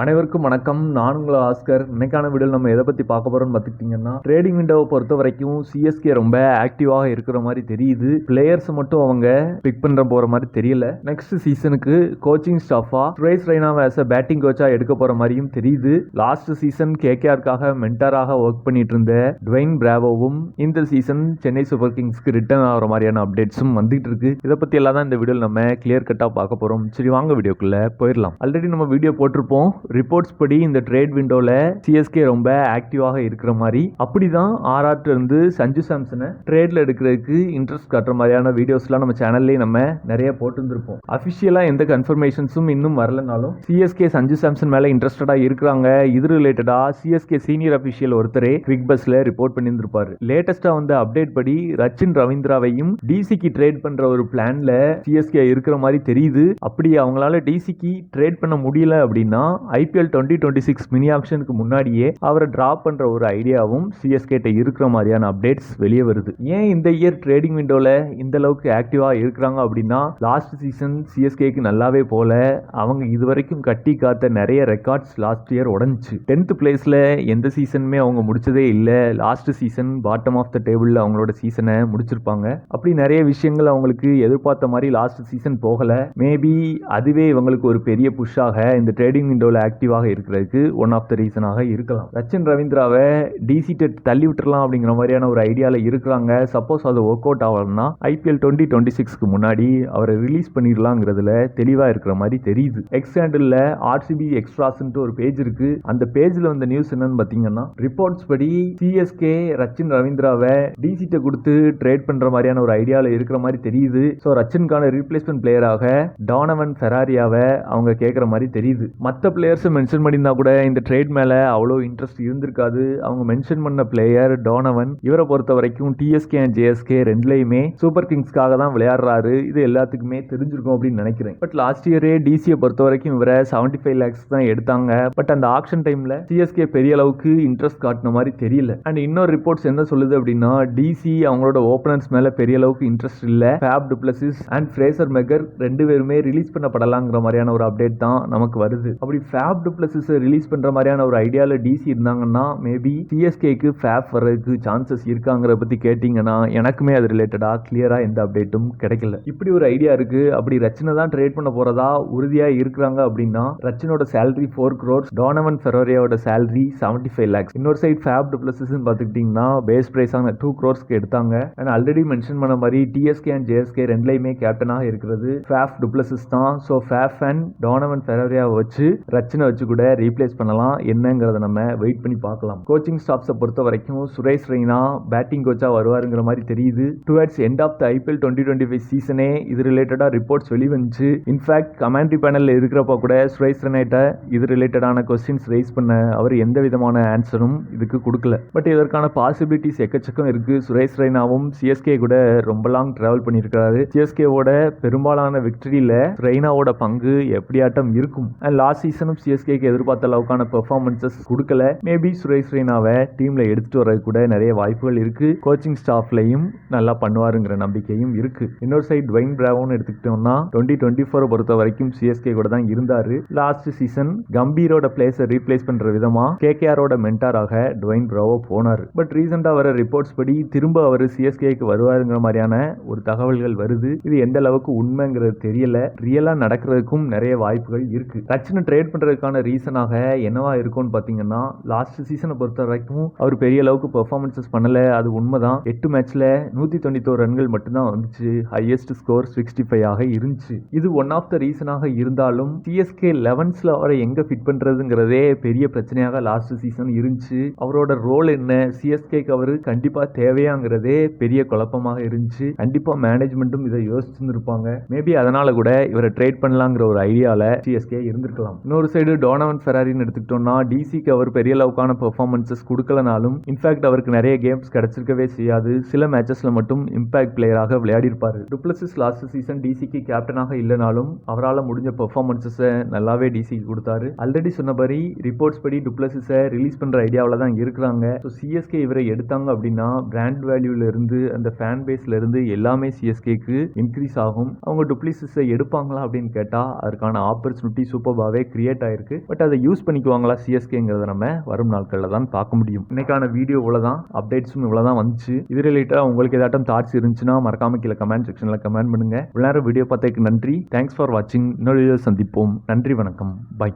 அனைவருக்கும் வணக்கம். நான் உங்கள் ஆஸ்கர். இன்னைக்கான வீடியோ நம்ம எதை பற்றி பார்க்க போகிறோம்னு பார்த்துக்கிட்டிங்கன்னா ட்ரேடிங் விண்டோவை பொறுத்த வரைக்கும் சிஎஸ்கே ரொம்ப ஆக்டிவாக இருக்கிற மாதிரி தெரியுது. பிளேயர்ஸ் மட்டும் அவங்க பிக் பண்ணுற போகிற மாதிரி தெரியல. நெக்ஸ்ட் சீசனுக்கு கோச்சிங் ஸ்டாஃபாக சுரேஷ் ரெய்னாவை ஆஸ் அ பேட்டிங் கோச்சாக எடுக்க போகிற மாதிரியும் தெரியுது. லாஸ்ட் சீசன் கேகேஆருக்காக மென்டராக ஒர்க் பண்ணிட்டு இருந்த டுவைன் பிராவோவும் இந்த சீசன் சென்னை சூப்பர் கிங்ஸ்க்கு ரிட்டர்ன் ஆகிற மாதிரியான அப்டேட்ஸும் வந்துகிட்டு இருக்கு. இதை பற்றி எல்லாம் தான் இந்த வீடியோவில் நம்ம கிளியர் கட்டாக பார்க்க போகிறோம் சரி வாங்க வீடியோக்குள்ளே போயிடலாம். ஆல்ரெடி நம்ம வீடியோ போட்டிருப்போம். ரிப்போர்ட்ஸ் படி இந்த ட்ரேட் விண்டோவில் சிஎஸ்கே ரொம்ப ஆக்டிவாக இருக்கிற மாதிரி. அப்படிதான் ஆர்ஆர்ட் இருந்து சஞ்சு சாம்சனை ட்ரேட்ல எடுக்கிறதுக்கு இன்ட்ரெஸ்ட் காட்டுற மாதிரியான வீடியோஸ்லாம் நம்ம சேனல்லே நம்ம நிறைய போட்டுருந்துருப்போம். அஃபிஷியலாக எந்த கன்ஃபர்மேஷன்ஸும் இன்னும் வரலனாலும் சிஎஸ்கே சஞ்சு சாம்சன் மேலே இன்ட்ரெஸ்டடாக இருக்கிறாங்க. இது ரிலேட்டடாக சிஎஸ்கே சீனியர் அஃபிஷியல் ஒருத்தரே குவிக் பஸ்ல ரிப்போர்ட் பண்ணியிருந்திருப்பாரு. லேட்டஸ்ட்டாக வந்த அப்டேட் படி ரச்சின் ரவீந்திராவையும் டிசிக்கு ட்ரேட் பண்ற ஒரு பிளான்ல சிஎஸ்கே இருக்கிற மாதிரி தெரியுது. அப்படி அவங்களால டிசிக்கு ட்ரேட் பண்ண முடியல அப்படின்னா IPL twenty twenty six mini ஆக்ஷனுக்கு முன்னாடியே அவரை ட்ராப் பண்ணுற ஒரு ஐடியாவும் சிஎஸ்கேட்ட இருக்கிற மாதிரியான அப்டேட்ஸ் வெளியே வருது. ஏன் இந்த இயர் ட்ரேடிங் விண்டோவில் இந்த அளவுக்கு ஆக்டிவாக இருக்கிறாங்க அப்படின்னா லாஸ்ட் சீசன் சிஎஸ்கேக்கு நல்லாவே போல அவங்க இதுவரைக்கும் கட்டி காத்த நிறைய ரெக்கார்ட்ஸ் லாஸ்ட் இயர் உடஞ்சிச்சு. டென்த் பிளேஸில் எந்த சீசனுமே அவங்க முடிச்சதே இல்லை. Last season bottom of the டேபிளில் அவங்களோட சீசனை முடிச்சிருப்பாங்க. அப்படி நிறைய விஷயங்கள் அவங்களுக்கு எதிர்பார்த்த மாதிரி லாஸ்ட் சீசன் போகலை. மேபி அதுவே இவங்களுக்கு ஒரு பெரிய புஷ்ஷாக இந்த ட்ரேடிங் விண்டோவில் ஆக்டிவாக இருக்கிறதுக்கு ஒன் ஆஃப் த ரீசனாக இருக்கலாம். ரச்சின் ரவீந்திராவை டிசி டெட் தள்ளி விட்டுறலாம் அப்படிங்கிற மாதிரியான ஒரு ஐடியாவில் இருக்கிறாங்க. சப்போஸ் அது ஒர்க் அவுட் ஆகலன்னா ஐபிஎல் டுவெண்ட்டி டுவெண்ட்டி சிக்ஸ்க்கு முன்னாடி அவரை ரிலீஸ் பண்ணிடலாங்கிறதுல தெளிவாக இருக்கிற மாதிரி தெரியுது. எக்ஸ் ஹேண்டில் ஆர்சிபி எக்ஸ்ட்ராஸ்ன்ட்டு ஒரு பேஜ் இருக்கு. அந்த பேஜில் வந்த நியூஸ் என்னன்னு பார்த்தீங்கன்னா ரிப்போர்ட்ஸ் படி சிஎஸ்கே ரச்சின் ரவீந்திராவை டிசிட்ட கொடுத்து ட்ரேட் பண்ணுற மாதிரியான ஒரு ஐடியாவில் இருக்கிற மாதிரி தெரியுது. ஸோ ரச்சின்கான ரீப்ளேஸ்மெண்ட் பிளேயராக டானவன் ஃபெராரியாவை அவங்க கேட்குற மாதிரி தெரியுது. மற்ற பிளேயர் பிளேயர்ஸ் மென்ஷன் பண்ணியிருந்தா கூட இந்த ட்ரேட் மேலே அவ்வளோ இன்ட்ரெஸ்ட் இருந்திருக்காது. அவங்க மென்ஷன் பண்ண பிளேயர் டோனவன் இவரை பொறுத்த வரைக்கும் டிஎஸ்கே அண்ட் ஜேஎஸ்கே ரெண்டுலேயுமே சூப்பர் கிங்ஸ்க்காக தான் விளையாடுறாரு. இது எல்லாத்துக்குமே தெரிஞ்சிருக்கும் அப்படின்னு நினைக்கிறேன். பட் லாஸ்ட் இயரே டிசியை பொறுத்த வரைக்கும் இவரை செவன்டி ஃபைவ் லேக்ஸ் தான் எடுத்தாங்க. பட் அந்த ஆக்ஷன் டைமில் சிஎஸ்கே பெரிய அளவுக்கு இன்ட்ரெஸ்ட் காட்டின மாதிரி தெரியல. அண்ட் இன்னொரு ரிப்போர்ட்ஸ் என்ன சொல்லுது அப்படின்னா டிசி அவங்களோட ஓப்பனர்ஸ் மேலே பெரிய அளவுக்கு இன்ட்ரெஸ்ட் இல்லை. Faf du Plessis and Fraser McGurk ரெண்டு பேருமே ரிலீஸ் பண்ணப்படலாங்கிற மாதிரியான ஒரு அப்டேட் தான் நமக்கு வருது. அப்படி ஃபேப் டுப்ளசிஸை ரிலீஸ் பண்ணுற மாதிரியான ஒரு ஐடியாவில் டிசி இருந்தாங்கன்னா மேபி சிஎஸ்கேக்கு ஃபேப் வர்றதுக்கு சான்சஸ் இருக்காங்கிற பற்றி கேட்டிங்கன்னா எனக்குமே அது ரிலேட்டடாக கிளியராக எந்த அப்டேட்டும் கிடைக்கல. இப்படி ஒரு ஐடியா இருக்குது அப்படி ரச்சனை தான் ட்ரேட் பண்ண போகிறதா உறுதியாக இருக்கிறாங்க அப்படின்னா ரச்சனோட சேலரி ஃபோர் க்ரோர்ஸ் டோனவன் ஃபெரோரியாவோட சேலரி செவன்ட்டி ஃபைவ் லேக்ஸ் இன்னொரு சைட் ஃபேப் டுப்ளசிஸ் பார்த்துக்கிட்டிங்கன்னா பேஸ் ப்ரைஸான டூ க்ரோர்ஸ்க்கு எடுத்தாங்க. அண்ட் ஆல்ரெடி மென்ஷன் பண்ண மாதிரி டிஎஸ்கே அண்ட் ஜேஎஸ்கே ரெண்டுலையுமே கேப்டனாக இருக்கிறது ஃபேப் டுப்ளசிஸ் தான். ஸோ ஃபேப் அண்ட் டோனவன் ஃபெரோரியாவை வச்சு ரச்சனை வச்சு கூட ரீப்ளேஸ் பண்ணலாம். என்னங்கிறத நம்ம வெயிட் பண்ணி பார்க்கலாம். கோச்சிங் ஸ்டாஃப்ஸை பொறுத்த வரைக்கும் சுரேஷ் ரெய்னா பேட்டிங் கோச்சாக வருவாருங்கிற மாதிரி தெரியுது. Towards end of the IPL twenty twenty five சீசனே இது ரிலேட்டடாக ரிப்போர்ட்ஸ் வெளிவந்துச்சு. இன்ஃபேக்ட் கமெண்ட்ரி பேனலில் இருக்கிறப்ப கூட சுரேஷ் ரெய்னாட்ட இது ரிலேட்டடான கொஸ்டின்ஸ் ரைஸ் பண்ண அவர் எந்த விதமான ஆன்சரும் இதுக்கு கொடுக்கல. பட் இதற்கான பாசிபிலிட்டிஸ் எக்கச்சக்கம் இருக்குது சுரேஷ் ரெய்னாவும் சிஎஸ்கே கூட ரொம்ப லாங் ட்ராவல் பண்ணியிருக்காரு. சிஎஸ்கேவோட பெரும்பாலான விக்டரியில் ரெய்னாவோட பங்கு எப்படியாட்டம் இருக்கும். அண்ட் லாஸ்ட் சீசனும் சிஎஸ்கேக்கு எதிர்பார்த்த அளவுக்கான பெர்ஃபார்மன்சஸ் கொடுக்கல. மேபி சுரேஷ் ரெய்னாவை டீம்ல எடுத்துட்டு வர்றது கூட நிறைய வாய்ப்புகள் இருக்கு. கோச்சிங் ஸ்டாஃப்லையும் நல்லா பண்ணுவாருங்கிற நம்பிக்கையும் இருக்கு. இன்னொரு சைடு டுவைன் பிராவோன்னு எடுத்துக்கிட்டோம்னா டுவெண்ட்டி டுவெண்ட்டி ஃபோரை பொறுத்த வரைக்கும் சிஎஸ்கே கூட தான் இருந்தாரு. லாஸ்ட் சீசன் கம்பீரோட பிளேஸை ரீப்ளேஸ் பண்ற விதமா கேகேஆரோட மென்டாராக டுவைன் பிராவோ போனார். பட் ரீசெண்டா வர ரிப்போர்ட்ஸ் படி திரும்ப அவர் சிஎஸ்கேக்கு வருவாருங்கிற மாதிரியான ஒரு தகவல்கள் வருது. இது எந்த அளவுக்கு உண்மைங்கிறது தெரியல. ரியலா நடக்கிறதுக்கும் நிறைய வாய்ப்புகள் இருக்கு. ரச்சனை ட்ரேட் பண்ணுறதுக்கான ரீசனாக என்னவா இருக்கும்னு பாத்தீங்கன்னா லாஸ்ட் சீசனை பொறுத்த வரைக்கும் அவர் பெரிய அளவுக்கு பெர்ஃபார்மன்ஸஸ் பண்ணல. அது உண்மைதான். எட்டு மேட்ச்ல நூத்தி தொண்ணூத்தோரு ரன்கள் மட்டும்தான் வந்துச்சு. ஹையஸ்ட் ஸ்கோர் சிக்ஸ்டி ஃபைவ் ஆக இருந்துச்சு. இது ஒன் ஆஃப் த ரீசனாக இருந்தாலும் சிஎஸ்கே லெவன்ஸ்ல அவரை எங்க ஃபிட் பண்றதுங்கிறதே பெரிய பிரச்சனையாக லாஸ்ட் சீசன் இருந்துச்சு. அவரோட ரோல் என்ன? சிஎஸ்கேக்கு அவர் கண்டிப்பா தேவையாங்கிறதே பெரிய குழப்பமாக இருந்துச்சு. கண்டிப்பா மேனேஜ்மெண்ட்டும் இதை யோசிச்சுருப்பாங்க மேபி அதனால கூட இவரை ட்ரேட் பண்ணலாங்கிற ஒரு ஐடியால சிஎஸ்கே இருந்திருக்கலாம். இன்னொரு சைடு டோனவன் ஃபெராரின்னு எடுத்துக்கிட்டோம்னா டிசிக்கு அவர் பெரிய அளவுக்கான பெர்ஃபார்மன்சஸ் கொடுக்கலனாலும் இன்ஃபேக்ட் அவருக்கு நிறைய கேம்ஸ் கிடைச்சிருக்கவே செய்யாது. சில மேட்சஸில் மட்டும் இம்பாக்ட் பிளேயராக விளையாடிருப்பார் டுப்ளசிஸ் லாஸ்ட் சீசன் டிசிக்கு கேப்டனாக இல்லைனாலும் அவரால் முடிஞ்ச பெர்ஃபார்மன்சஸை நல்லாவே டிசிக்கு கொடுத்தாரு. ஆல்ரெடி சொன்னபடி ரிப்போர்ட்ஸ் படி டுப்ளசிஸை ரிலீஸ் பண்ணுற ஐடியாவில் தான் இருக்கிறாங்க. ஸோ சிஎஸ்கே இவரை எடுத்தாங்க அப்படின்னா பிராண்ட் வேல்யூலேருந்து அந்த ஃபேன் பேஸ்லேருந்து எல்லாமே சிஎஸ்கேக்கு இன்க்ரீஸ் ஆகும். அவங்க டுப்ளிசிஸை எடுப்பாங்களா அப்படின்னு கேட்டால் அதற்கான ஆப்பர்ச்சுனிட்டி சூப்பர்பாகவே கிரியேட் கிரியேட் ஆயிருக்கு. பட் அதை யூஸ் பண்ணிக்குவாங்களா சிஎஸ்கேங்கிறத நம்ம வரும் நாட்களில் தான் பார்க்க முடியும். இன்னைக்கான வீடியோ இவ்வளோதான் அப்டேட்ஸும் இவ்வளோ தான் வந்துச்சு. இது ரிலேட்டடாக உங்களுக்கு ஏதாட்டும் தாட்ஸ் இருந்துச்சுன்னா மறக்காம கீழே கமெண்ட் செக்ஷனில் கமெண்ட் பண்ணுங்க. விளையாட வீடியோ பார்த்ததுக்கு நன்றி. தேங்க்ஸ் ஃபார் வாட்சிங் இன்னொரு வீடியோ சந்திப்போம். நன்றி வணக்கம். பை